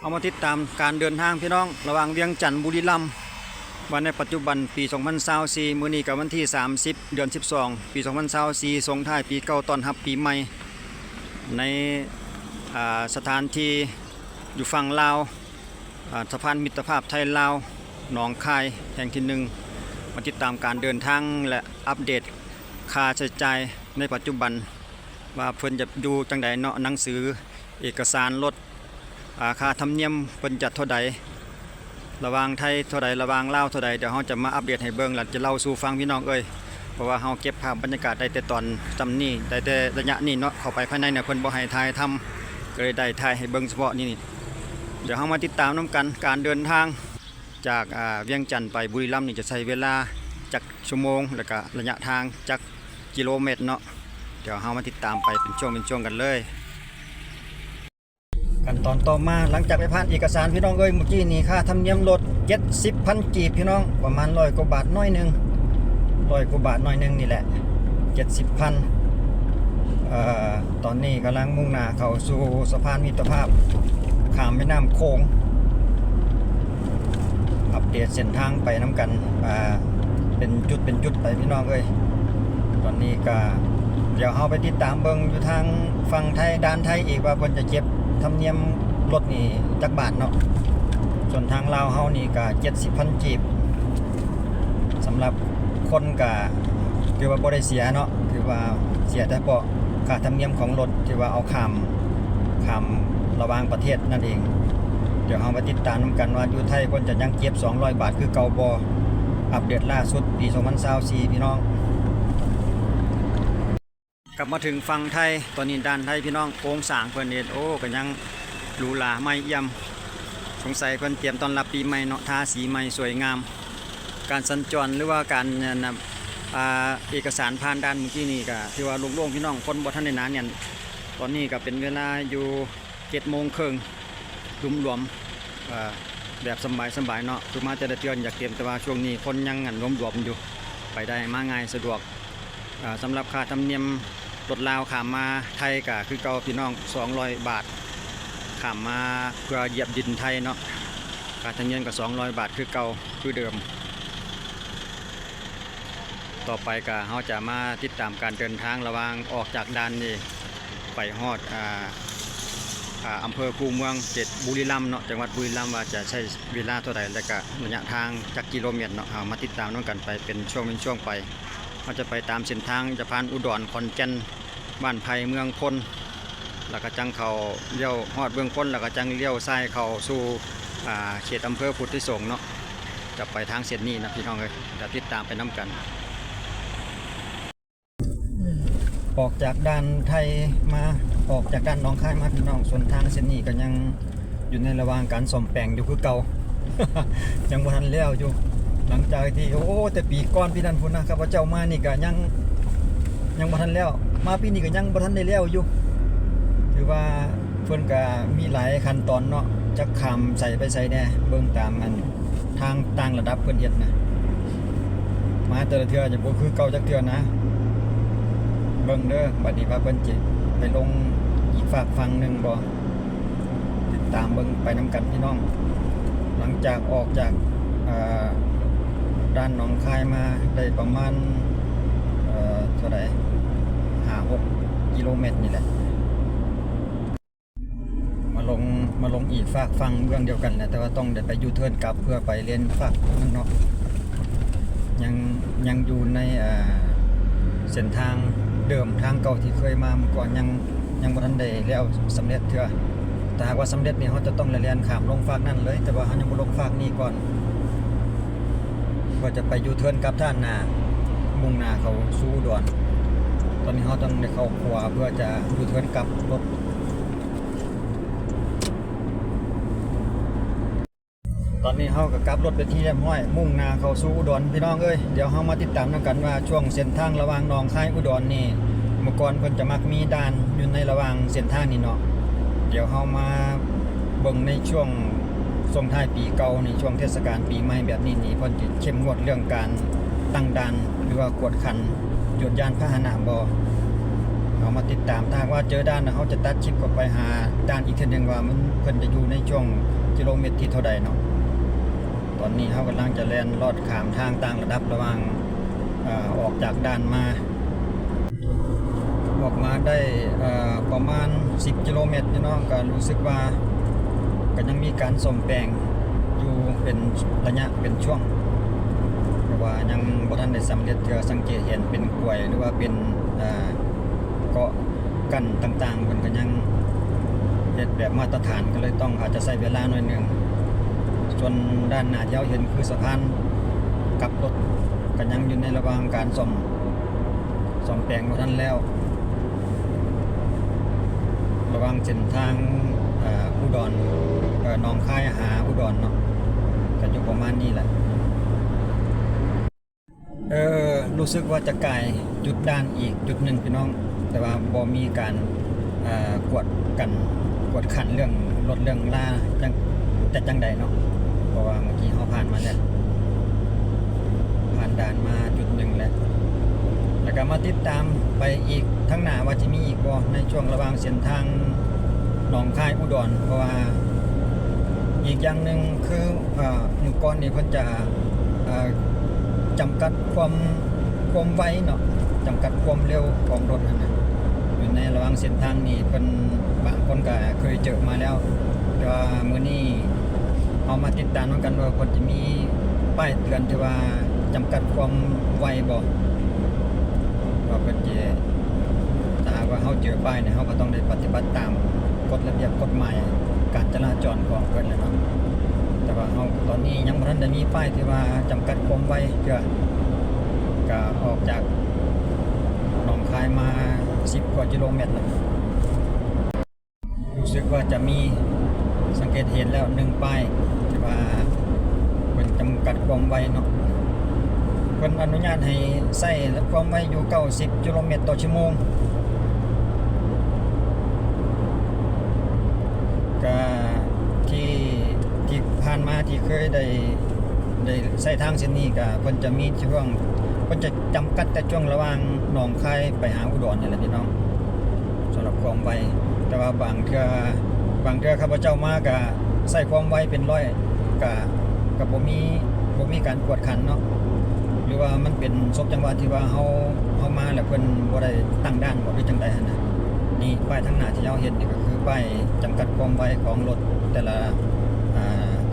เอามาติดตามการเดินทางพี่น้อง ระหว่างเวียงจันทร์บุรีรัมย์วันในปัจจุบันปี 2024มื้อนี้กับวันที่ 30 เดือน 12 ปี 2024ส่งท้ายปีเก่าตอนรับปีใหม่ ในสถานที่อยู่ฝั่งลาวสะพานมิตรภาพไทยลาวหนองคายแห่งที่หนึ่งมาติดตามการเดินทางและอัปเดตค่าใช้จ่ายในปัจจุบัน ว่าเพิ่นจะดูจังใดเนาะหนังสือเอกสารรถ ค่าธรรมเนียมเพิ่นจัดเท่าใดระวางไทยเท่าใดระวางลาวเท่าใดเดี๋ยวเฮาจะมาอัปเดตให้เบิ่งแล้วจะเล่าสู่ฟังพี่น้องเอ้ยเพราะว่าเฮาเก็บภาพบรรยากาศได้แต่ตอนจำนี้ได้แต่ระยะนี้เนาะเข้าไปภายในเนี่ยเพิ่นบ่ให้ถ่ายทำก็เลยได้ถ่ายให้เบิ่งเฉพาะนี่นี่เดี๋ยวเฮามาติดตามนํกันการเดินทางจากเวียงจันทร์ไปบุรีรัมย์นี่จะใช้เวลาจักชั่วโมงแล้วก็ระยะทางจักกิโลเมตรเนาะเดี๋ยวเรามาติดตามไปเป็นช่วงเป็นช่วงกันเลย กันตอนต่อมาหลังจากไปผ่านเอกสารพี่น้องเอ้ยเมื่อกี้นี่ค่าธรรมเนียมรถ70พันกีบพี่น้องประมาณร้อยกว่าบาทน้อยหนึ่งร้อยกว่าบาทน้อยหนึ่งนี่แหละ70พันเอ่อตอนนี้กำลังมุ่งหน้าเข้าสู่สะพานมิตรภาพข้ามแม่น้ำโขงอัปเดตเส้นทางไปน้ำกันอ่าเป็นจุดเป็นจุดไปพี่น้องเอ้ยตอนนี้ก็เดี๋ยวเราไปติดตามเบิงอยู่ทางฝั่งไทยด้านไทยอีกว่าเพิ่นจะเก็บ ธรรมเนียมรถนี่จักบาทเนาะส่วนทางลาวเฮานี่ก็70พันจีบสำหรับคนก็ถือว่าบ่ได้เสียเนาะถือว่าเสียแต่เพาะค่าธรรมเนียมของรถที่ว่าเอาข้ามข้ามระวางประเทศนั่นเอง เดี๋ยวเราไปติดตามนํกันว่าอยู่ไทยเพิ่นจะยังเก็บ 200 บาทคือเก่าบ่อัปเดตล่าสุดปี2024พี่น้อง กลับมาถึงฝั่งไทยตอนนี้ด้านไทยพี่น้องโค้งสางเพิ่นเฮ็ดโอ้ก็ยังหรูหราไม่เอี่ยมสงสัยเพิ่นเตรียมตอนรับปีใหม่เนาะทาสีใหม่สวยงาม การสัญจรหรือว่าการนั่นน่ะอ่าเอกสารผ่านด่านเมื่อกี้นี่ก็ที่ว่าล่งๆพี่น้องคนบ่ทันได้นาเนี่ยตอนนี้ก็เป็นเวลาอยู่7โมงครึ่งรวมๆอ่าแบบสบายๆเนาะคือมาแต่ละเตือนอยากเตรียมแต่ว่าช่วงนี้คนยังอันรวมๆอยู่ไปได้มาง่ายสะดวกอ่าสำหรับค่าธรรมเนียม รถลาวขามมาไทยก็คือเก่าพี่น้อง 200 บาทขามมาเพื่อเหยียบดินไทยเนาะค่ารรมเนียมก็ 200 บาทคือเก่าคือเดิม ต่อไปก็เราจะมาติดตามการเดินทางระหว่างออกจากด่านนี้ไปฮอดอ่าอ่าอำเภอคูเมืองเขตบุรีรัมย์เนาะจังหวัดบุรีรัมย์ว่าจะใช้เวลาเท่าใดและก็ระยะทางจากกิโลเมตรเนาะเอามาติดตามน้กันไปเป็นช่วงเป็นช่วงไป เราจะไปตามเส้นทางจะผ่านอุดรขอนแก่นบ้านไผ่เมืองพลแล้วก็จังเขาเลี้ยวฮอดเมืองพลแล้วก็จังเลี้ยวซ้ายเขาสู่เขตอำเภอพุทธิสงฆ์เนาะจะไปทางเส้นนี้นะพี่น้องเลยเดี๋ยวติดตามไปน้กันออกจากด้านไทยมาออกจากด้านน้องคายมาพี่น้องส่วนทางเส้นนี้ก็ยังอยู่ในระหว่างการซ่อมแปลงอยู่คือเก่ายังบ่ทันแล้วอยู่ หลังจากที่โอ้แต่ปีก่อนพี่นันพุ่นนะครับว่าเจ้ามานี่ก็ยังยังบ่ทันแล้ว มาปีนี้ก็ยังบ่ทันได้แล้วอยู่ถือว่าเพิ่นก็มีหลายขั้นตอนเนาะจักข้ามใส่ไปใส่แน่เบิ่งตามอันทางต่างระดับเพิ่นเฮ็ดนะมาแต่ละเทื่อจะบ่คือเก่าจักเทื่อนะเบิ่งเด้อบัดนี้ว่าเพิ่นสิไปลงอีกฝากฝั่งหนึ่งบ่ติดตามเบิ่งไปนํกันพี่น้อง หลังจากออกจากอ่า ด้านหนองคายมาได้ประมาณเอ่อเท่าไหร่ห้าหกกิโลเมตรนี่แหละ มาลงมาลงอีกฝากฟังเรื่องเดียวกันแหละแต่ว่าต้องได้ไปยูเทิร์นกลับเพื่อไปเรียนฝากนั่นเนาะยังยังอยู่ในเส้นทางเดิมทางเก่าที่เคยมาเมื่อก่อนยังยังบ่ทันได้แล้วสำเร็จเถื่อแต่หากว่าสำเร็จนี่เขาจะต้องเรียนขามลงฝากนั่นเลย แต่ว่าเขายังบ่ลงฝากนี่ก่อน ก็จะไปยูเทิร์นกลับท่านนามุ่งหน้าเขาสู้อุดอน ตอนนี้เขาต้องได้เข้าขวาเพื่อจะยูเทิร์นกลับรถตอนนี้เขาก็กลับรถไปที่เรียบร้อย มุ่งนาเขาสู่อุดรพี่น้องเอ้ยเดี๋ยวเขามาติดตามกันว่าช่วงเส้นทางระหว่างหนองคายอุดรนี่เมื่อก่อนเพิ่นจะมักมีด่านอยู่ในระหว่างเส้นทางนี่เนาะเดี๋ยวเขามาเบิ่งในช่วง ส่งท้ายปีเก่าในช่วงเทศกาลปีใหม่แบบนี้นี่เพิ่นจะเข้มงวดเรื่องการตั้งด่านหรือว่ากวดขันหยุดยานพาหนะบ่เอเขามาติดตามถ้าหากว่าเจอด้านนะเขาจะตัดชิปกับไปหาด้านอีกทีหนึงว่ามันเพิ่นจะอยู่ในช่วงกิโลเมตรที่เท่าใดเนาะตอนนี้เขากำลังจะแล่นลอดขามทางต่างระดับระหว่างออกจากด้านมาออกมาได้ประมาณ 10 กิโลเมตรพี่น้องก็รู้สึกว่า ก็ยังมีการส่มแปลงอยู่เป็นระยะเป็นช่วง แต่ว่ายังบ่ทันได้สำเร็จเทือสังเกตเห็นเป็นกล้วยหรือว่าเป็นเอ่อเกาะกั้นต่างๆมันก็ยังเฮ็ดแบบมาตรฐานก็เลยต้องอาจจะใช้เวลาหน่อยหนึงส่วนด้านหน้าที่เราเห็นคือสะพานกับรถก็ยังอยู่ในระหว่างการซ่อมซ่อมแปลงบ่ทันแล้ว ระหว่างเส้นทาง อุดรเอ่อหนองคายหาอุดรเนาะก็อยู่ประมาณนี้แหละ เออรู้สึกว่าจะกลจุดด้านอีกจุดหนึ่งพี่น้อง แต่ว่าบ่มีการอ่อกวดกันกวดขันเรื่องรถเรื่องล่าจังแต่จังใดเนาะเพราะว่าเมื่อกี้เขาผ่านมาแล้วผ่านด่านมาจุดหนึ่งแล้วแล้วก็มาติดตามไปอีกทั้งหน้าว่าจะมีอีกบ่ในช่วงระหว่างเส้นทาง หนองคายอุดรเพราะว่าอีกอย่างหนึ่งคือเอ่อหมู่ก้อนนี่เพิ่นจะจำกัดความความไวเนาะจำกัดความเร็วของรถนะอยู่ในระหว่างเส้นทางนี้เป็นบางคนก็เคยเจอมาแล้วแต่ว่ามื้อนี้เอามาติดตามกันว่าคนจะมีป้ายเตือนที่ว่าจำกัดความไวบ่ว่าเพิ่นจะถ้ากว่าเฮาเจอป้ายเนี่ยเฮาก็ต้องได้ปฏิบัติตาม กฎระเบียบกฎหมายการจราจรของเพิ่นแหละเนาะแต่ว่าเราตอนนี้ยังบ่ทันได้มีป้ายที่ว่าจำกัดความไวเพื่อก็ออกจากหนองคายมา 10 กว่ากิโลเมตรแล้วรู้สึกว่าจะมีสังเกตเห็นแล้วหนึ่งป้ายที่ว่าเป็นจำกัดความไวเนาะเพิ่นอนุญาตให้ใช้ความไวอยู่ 90กิโลเมตรต่อชั่วโมง ก็ที่ที่ผ่านมาที่เคยได้ได้ใช้ทางเส้นนี้ก็เพิ่นจะมีช่วงเพิ่นจะจำกัดแต่ช่วงระหว่างหนองคายไปหาอุดรนี่แหละพี่น้องสำหรับความไวแต่ว่าบางเทื่อบางเทื่อข้าพเจ้ามาก็ใส่ความไวเป็นร้อยก็ก็บ่มีบ่มีการกวดขันเนาะหรือว่ามันเป็นศพจังหวะที่ว่าเฮาเฮามาแล้วเพิ่นบ่ได้ตั้งด่านบ่หรือจังใดหั่นน่ะ นี่ป้ายทางหน้าที่เราเห็นนี่ก็คือป้ายจำกัดความไวของรถแต่ละ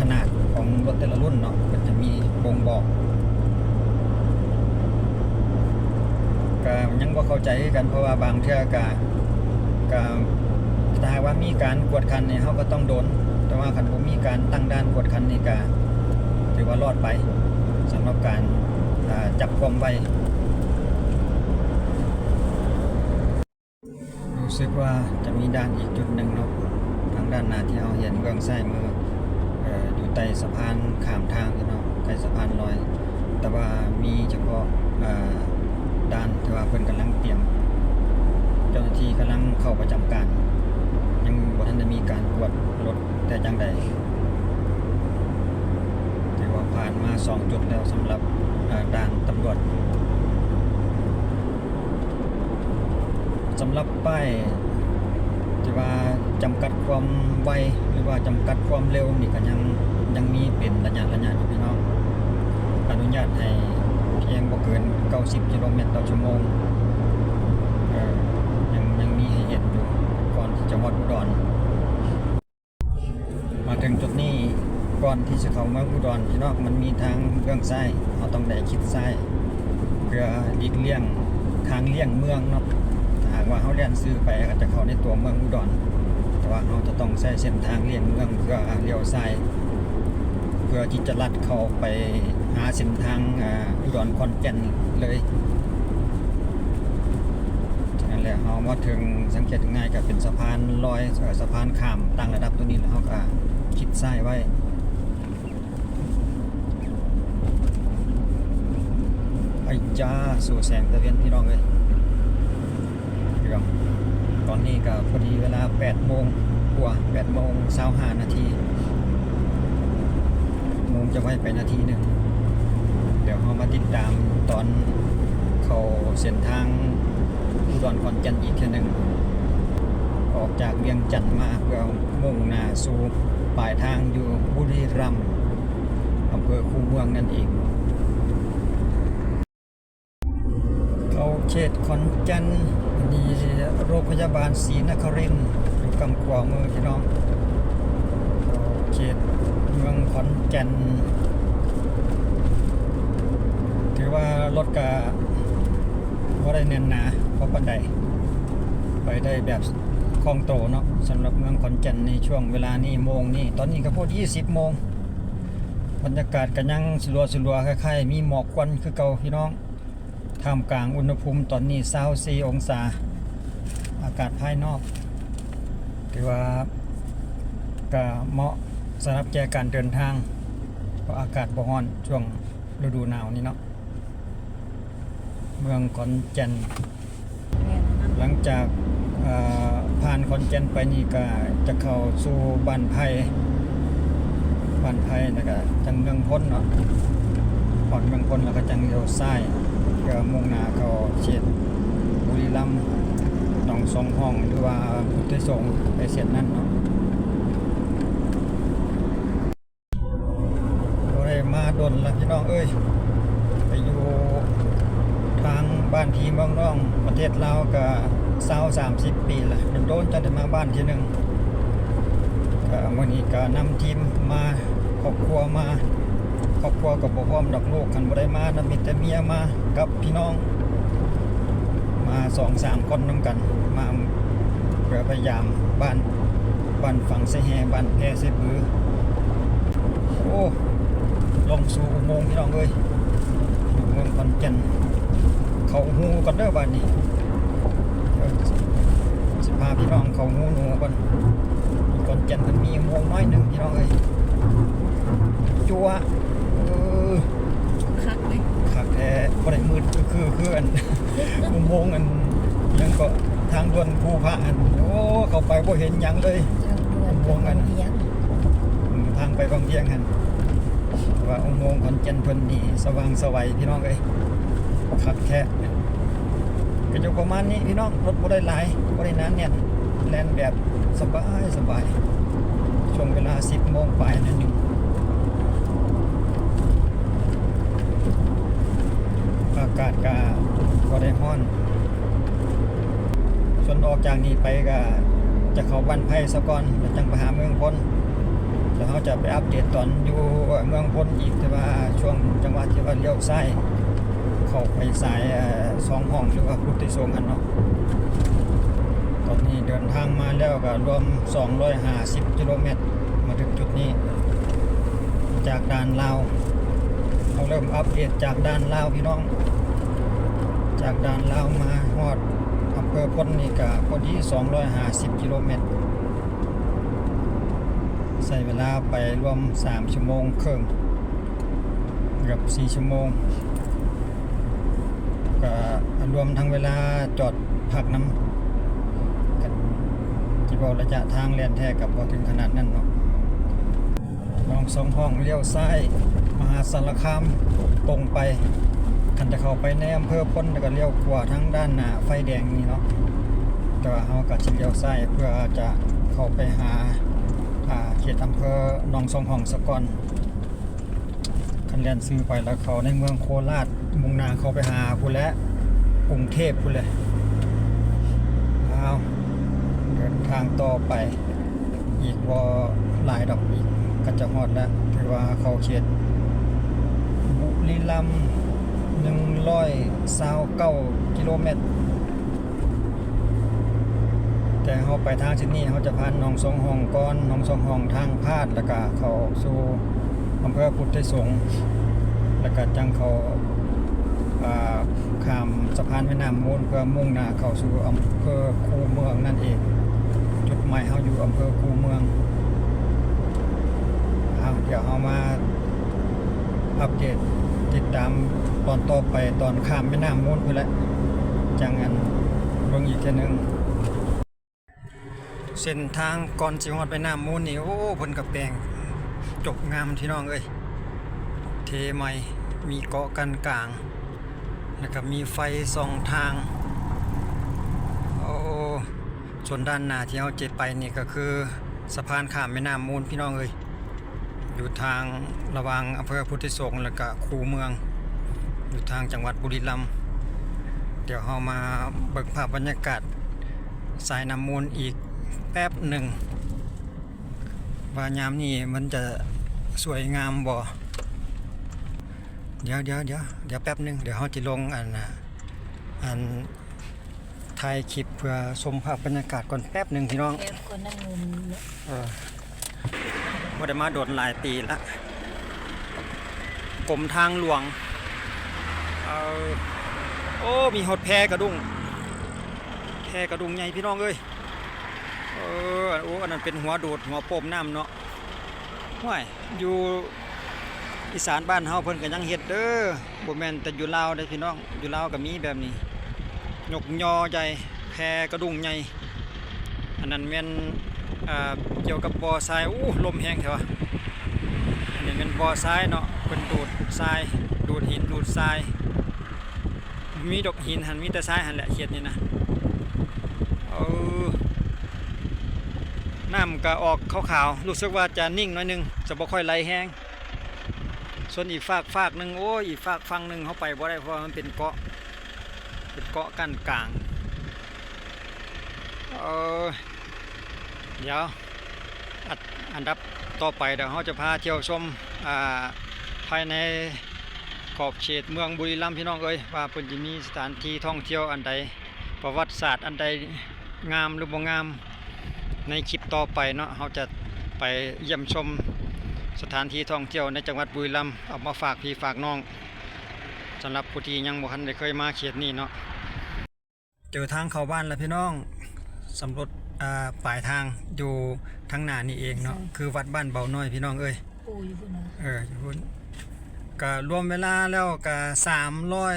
ขนาดของรถแต่ละรุ่นเนาะมันจะมีบ่งบอกก็ยังบ่เข้าใจกันเพราะว่าบางเทื่อก็ก็ถ้าหากว่ามีการกวดขันเนี่ยเขาก็ต้องโดน แต่ว่าคันบ่มีการตั้งด่านกวดขันนี่ก็ถือว่ารอดไปสำหรับการจับความไว สึกว่าจะมีด้านอีกจุดหนึ่งเนาะทางด้านหน้าที่เราเห็นเบื้องซ้ายมือเอ่ออยู่ใต้สะพานข้ามทางเนาะใต้สะพานลอย แต่ว่ามีเฉพาะเอ่อด้านที่ว่าเพิ่นกำลังเตรียม เจ้าหน้าที่กำลังเข้าประจำการ ยังบ่ทันได้มีการกวดรถแต่จังใดถือว่าผ่านมาสองจุดแล้วสำหรับด่านตำรวจ สำหรับป้ายที่ว่าจำกัดความไวหรือว่าจำกัดความเร็วนี่ก็ยังยังมีเป็นระยะระยะอยู่พี่น้องอนุญาตให้เพียงบ่เกิน 90กิโลเมตรต่อชั่วโมงยังยังมีให้เห็นอยู่ก่อนที่จะฮอดอุดร มาถึงจุดนี้ก่อนที่จะเข้าเมืองอุดรพี่น้องมันมีทางเบื้องซ้ายเราต้องได้คิดซ้าย เพื่อหลีกเลี่ยงทางเลี่ยงเมืองเนาะากว่าเขาเลียนซื้อไปก็จะเข้าในตัวเมืองอุดร แต่ว่าเราจะต้องใช้เส้นทางเลี่ยงเมืองเพื่อเลี้ยวซ้ายเพื่อที่จะลัดเข้าไปหาเส้นทางอุดรขอนแก่นเลยฉะนั้นแล้วเรามาถึงสังเกตง่ายก็เป็นสะพานลอยอสะพานข้ามต่างระดับตัวนี้แล้วเราก็คิดซ้ายไว้ไอ้จ้าสู่แสงตะเวียนพี่น้องเลย พี่น้องตอนนี้ก็พอดีเวลา8โมงกว่า8โมง25นาทีโมงจะไว้ไปนาทีหนึ่งเดี๋ยวเรามาติดตามตอนเขาเส้นทางอุดรขอนแก่นอีกเทื่หนึ่งออกจากเวียงจันทน์มาเพื่อมุ่งหน้าสู่ปลายทางอยู่บุรีรัมย์อำเภอคูเมืองนั่นเอง เขตขอนแก่นดีโรงพยาบาลศรีนครินทร์อยู่กำขวามือพี่น้องเขตเมืองขอนแก่นถือว่ารถกะว่าได้แน่นหนาเพราะปันใดไปได้แบบคล่องโตเนาะสำหรับเมืองขอนแก่นในช่วงเวลานี้โมงนี่ตอนนี้ก็พูด20โมงบรรยากาศก็ยังสลัวสลัวคล้ายๆมีหมอกควันคือเก่าพี่น้อง ท่ามกลางอุณหภูมิตอนนี้24องศา อากาศภายนอก ถือว่าก็เหมาะสำหรับแก่การเดินทางเพราะอากาศบ่ร้อนช่วงฤดูหนาวนี้เนาะเมืองขอนแก่นหลังจากผ่านขอนแก่นไปนี่ก็จะเข้าสู่บ้านไผ่บ้านไผ่แล้วก็จังเมืองพ้นเนาะพอดเมืองพ้นแล้วก็จังเลี้ยวซ้าย ก็มุ่งหน้าเข้าเขตบุรีรัมย์หนองสองห้องหรือว่าพุทธสงฆ์ไปเส้นนั้นเนาะบ่ได้มาดนล้วพี่น้องเอ้ยไปอยู่ทางบ้านพีเมืองน้องประเทศลาวก็เศร้าสามสิบปีละโดนจะได้มาบ้านทีหนึ่งก็วันนี้ก็นำทีมมาครอบครัวมา ครอบครัวกับพ่อพร้อมดอกลูกกันบ่ได้มานำมิตรแต่เมียมากับพี่น้อง มาสองสามคนนำกัน มาเพื่อพยายามบ้านบ้านฝั่งเสแฮบ้านแพเสบือโอ้ลงสู่อุโมงค์พี่น้องเอ้ยอยู่เมืองขอนแก่นเขาหูกันเด้อบ้านนี้สิพาพี่น้องเขาหูหนูกันอยู่ขอนแก่นมันมีอุโมงค์น้อยหนึ่งพี่น้องเอ้ยจัวเออ คักไหม ขัก แท้บ่ได้มืดก็คือคืออัน อุโมงค์อันยังก็ทางด่วนภูพระอันโอ้เข้าไปบ่เห็นหยังเลยทางด่วนวงกัน เพียงอืมทางไปบางเพียงหันว่าอุโมงค์ขอนแก่นเพิ่นนี่สว่างสวัยพี่น้องเอ้ยขับแค่ก็อยู่ประมาณนี้พี่น้องรถบ่ได้หลายบ่ได้หนานแน่นแล่นแบบสบายสบายช่วงเวลา 10โมงปลายนั่นเอง อากาศก็บ่ได้ร้อน ส่วนออกจากนี้ไปก็จะเข้าบ้านไผ่สะก่อนแล้วจังไปหาเมืองพลแล้วเขาจะไปอัปเดตตอนอยู่เมืองพลอีกแต่ว่าช่วงจังหวะที่ว่าเลี้ยวซ้ายเข้าไปสายสองห้องหรือว่าพุทธิสงฆ์กันเนาะตอนนี้เดินทางมาแล้วก็รวม 250 กิโลเมตร มาถึงจุดนี้ จากด่านลาวเขาเริ่มอัปเดตจากด่านลาวพี่น้อง จากด่านลาวมาฮอดอำเภอพลนี่ก็พอดี 250 กิโลเมตรใช้เวลาไปรวม 3 ชั่วโมงครึ่งเกือบ4ชั่วโมงก็รวมทั้งเวลาจอดพักน้ำกันที่บอกระยะทางเลียนแท้กับพอถึงขนาดนั้นเนาะลองสองห้องเลี้ยวซ้าย มหาสารคามตรงไป คันจะเข้าไปในอำเภอพ้นแล้วก็เลี้ยวขวาทั้งด้านหน้าไฟแดงนี่เนาะแต่ว่าเราก็จะเลี้ยวซ้ายเพื่อจะเข้าไปหาเขตอำเภอหนองสองห้องสะกอนคันเรียนซื้อไปแล้วเขาในเมืองโคราชมุ่งหนาเขาไปหาพุ่นและกรุงเทพพุ่นเลยเอาเดินทางต่อไปอีกวอหลายดอกอีกก็จะฮอดแล้วถือว่าเขาเขตบุรีรัมย์ หนึ่งร้อยสาวเก้ากิโลเมตร แต่เขาไปทางที่นี่เขาจะผ่านหนองสองห้องก้อนหนองสองห้องทางพาดแล้วก็เขาสู่อำเภอพุทธสงฆ์แล้วก็จังเขาข้ามสะพานแม่น้ำมูลเพื่อมุ่งหน้าเข้าสู่อำเภอคูเมืองนั่นเอง จุดหมายเขาอยู่อำเภอคูเมืองเดี๋ยวเขามาอัปเดต ติดตามตอนต่อไปตอนข้ามแม่น้ำมูลไปแล้วจังงันเบิ่งอีกแค่นึงเส้นทางก่อนสิฮอดไปน้ำมูลนี่โอ้เพิ่นกับแปลงจบงามที่น้องเอ้ยเทใหม่มีเกาะกันกลาง แล้วก็มีไฟสองทางโอ้ส่วนด้านหน้าที่เราเจ็ดไปนี่ก็คือสะพานข้ามแม่น้ำมูลพี่น้องเอ้ย อยู่ทางระหว่างอำเภอพุทธิสงฆ์แล้วก็คูเมือง อยู่ทางจังหวัดบุรีรัมย์เดี๋ยวเรามาเบิกภาพบรรยากาศสายน้ำมูลอีกแป๊บหนึ่งว่ายามนี้มันจะสวยงามบ่เดี๋ยวเดี๋ยวเดี๋ยวเดี๋ยวแป๊บหนึ่งเดี๋ยวเราจะลงอันน่ะอันถ่ายคลิปเพื่อชมภาพบรรยากาศก่อนแป๊บหนึ่งพี่น้องแอบคนนั่งเงินเนี่ยเออ ว่ได้มาโดดหลายปีละกรมทางหลวงเออโอ้มีหดแพกระดุงแพกระดุงใหญ่พี่น้องเอ้ยเออโอ้อันนั้นเป็นหัวโดดหัวโป่มน้ำเนาะห้วยอยู่อีสานบ้านเฮาเพิ่นก็ยังเฮ็ดเด้อบ่แม่นแต่อยู่ลาวได้อพี่น้องอยู่ลาวก็มีแบบนี้ยกยอใหญ่แพกระดุงใหญ่อันนั้นแม่น เกี่ยวกับบ่อทรายอู้ลมแห้งแถวะอันนี้เป็นบ่อทรายเนาะเป็นดูดทรายดูดหินดูดทราย มีดอกหินหันมีแต่ทรายหันแหละเขียดนี่นะเออน้ำก็ออกขาวๆรู้สึกว่าจะนิ่งน้อยนึงจะบ่ค่อยไหลแห้งส่วนอีกฝากฝากหนึ่งโอ้ยอีกฝากฟังหนึ่งเขาไปบ่ได้เพราะมันเป็นเกาะเป็นเกาะกั้นกลางเออ เดี๋ยวอัดอันดับต่อไปเดี๋ยวเราจะพาเที่ยวชมาภายในขอบเขตเมืองบุรีรัมย์พี่น้องเอ้ยว่าเพิ่นจะมีสถานที่ท่องเที่ยวอันใด ประวัติศาสตร์อันใดงามหรือบ่งามในคลิปต่อไปเนาะเราจะไปเยี่ยมชมสถานที่ท่องเที่ยวในจังหวัดบุรีรัมย์เอามาฝากพี่ฝากน้องสำหรับผู้ที่ยังบ่ทันได้เคยมาเขตนี้เนาะเจอทางเข้าบ้านแล้วพี่น้องสำรวจ อ่าปลายทางอยู่ทางหน้านี่เองเนาะคือวัดบ้านเบาน้อยพี่น้องเอ้ยปูอยู่พุ่นนะเอออยู่พุ่นก็รวมเวลาแล้วก็สามร้อย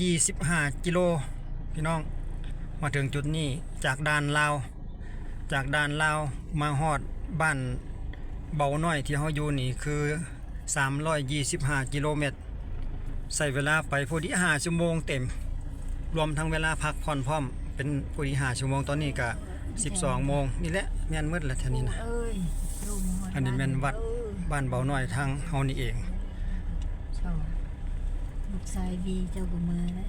ยี่สิบห้ากิโลพี่น้อง มาถึงจุดนี้จากด่านลาว จากด่านลาวมาฮอดบ้านเบาน้อยที่เขาอยู่นี่คือ 325 กิโลเมตรใส่เวลาไปพอดี5ชั่วโมงเต็ม รวมทั้งเวลาพักผ่อนพร้อมเป็นพอดี5ชั่วโมงตอนนี้ก็ 12โมงนี่แหละแม่นมืดแล้วเท่านี้นะเอ้ยลูกหยอันนี้แม่นวัดเออบ้านเบาน้อยทางเฮานี่เองชอบลูกชายบีเจ้าก็มาเลย